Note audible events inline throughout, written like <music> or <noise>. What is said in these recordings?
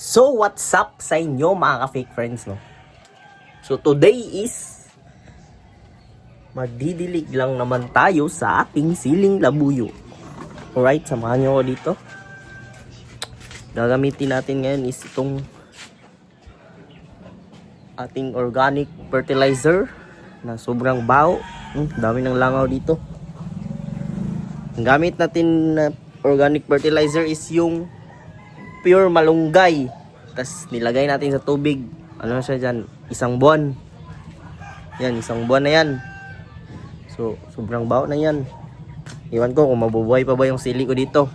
So, what's up sa inyo mga ka-fake friends, no? So, today is magdidilig lang naman tayo sa ating siling labuyo. Alright, samahan nyo ako dito. Gagamitin natin ngayon is itong ating organic fertilizer na sobrang baho. Hmm, dami ng langaw dito. Ang gamit natin na organic fertilizer is yung pure malunggay. Tapos nilagay natin sa tubig. Ano siya dyan? Isang buwan. Yan, isang buwan na yan. So, sobrang baho na yan. Iwan ko kung mabubuhay pa ba yung sili ko dito.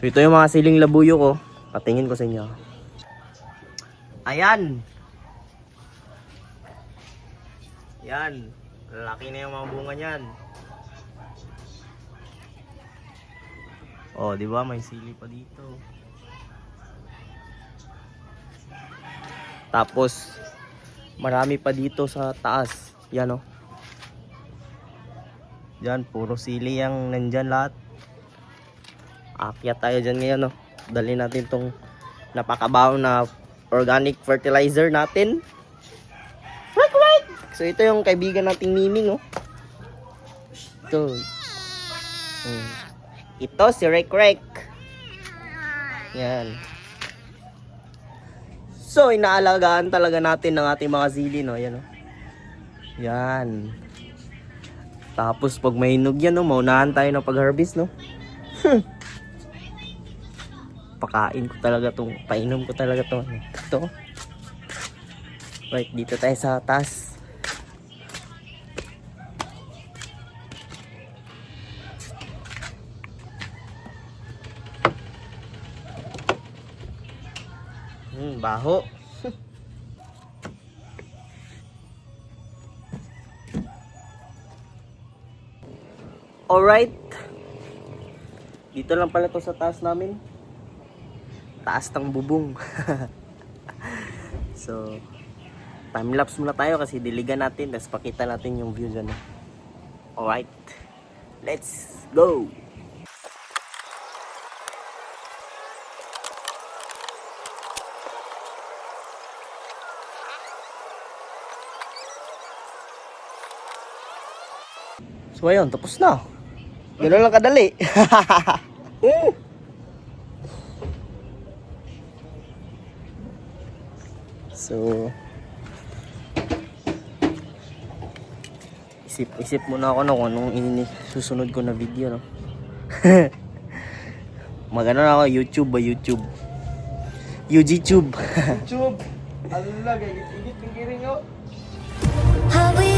So, ito yung mga siling labuyo ko. Patingin ko sa inyo. Ayan. Yan. Lalaki na yung mga bunga niyan. Oh, di ba may sili pa dito. Tapos marami pa dito sa taas. Yan oh. Yan, puro sili yung nandyan lahat. Akyat tayo dyan ngayon oh. Dali natin tong napakabaho na organic fertilizer natin. Right, right. So ito yung kaibigan nating Miming oh. Ito. Hmm. Ito si Rek Rek. Yan. So, inaalagaan talaga natin ng ating mga sili, no? Yan, oh. Yan. Tapos, pag may hinog yan, no? Maunahan tayo ng pag-harvest, no? Hmm. Pakain ko talaga tong, painom ko talaga tong, ano, ito. Right, dito tayo sa taas. Hmm, baho. <laughs> Alright. Dito lang pala to sa taas namin. Taas ng bubong. <laughs> so, time lapse muna tayo kasi diligan natin. Tapos pakita natin yung view dyan. Alright. Let's go! So ayun, tapos na. Ganun lang kadali. Hmm. so isip-isip muna ako no kung anong susunod ko na video no. Magano na ako YouTube ba YouTube? UGTube. YouTube. Ala, gigit-gigit ng giring oh. We